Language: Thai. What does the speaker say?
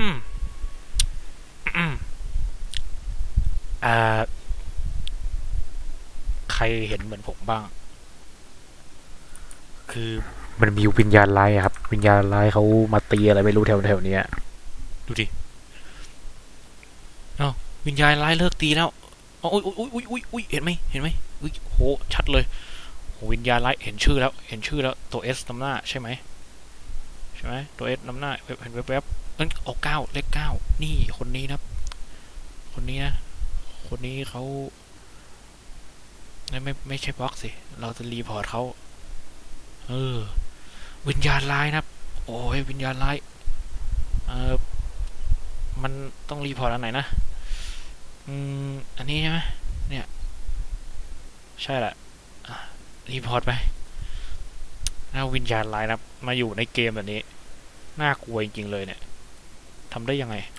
อืมอืมอ่าใครเห็นเหมือนผมบ้าง คือมันมีวิญญาณร้ายอะครับ วิญญาณร้ายเขามาตีอะไรไม่รู้แถวแถวๆเนี้ยดูดิเอ้าวิญญาณร้ายเลิกตีแล้วอ๋ออุ้ยอุ้ยอุ้ยอุ้ยอุ้ยเห็นไหมเห็นไหมอุ้ยโหชัดเลยโหวิญญาณร้ายเห็นชื่อแล้ว เห็นชื่อแล้วตัวเอสนำหน้าใช่ไหม ใช่ไหมตัวเอสนำหน้าเห็นแวบๆนั่นออกเก้าเลขเก้านี่คนนี้นะครับคนนี้นะคนนี้เขาไม่ไม่ไม่ใช่บล็อกสิ เราจะรีพอร์ตเขาเออ วิญญาณร้ายนะครับ โอ้ยวิญญาณร้ายเออมันต้องรีพอร์ตอันไหนนะ อืม อันนี้ใช่ไหมเนี่ย ใช่แหละรีพอร์ตไป น่าวิญญาณร้ายนะมาอยู่ในเกมแบบนี้ น่ากลัวจริงๆเลยเนี่ยทำได้ยังไง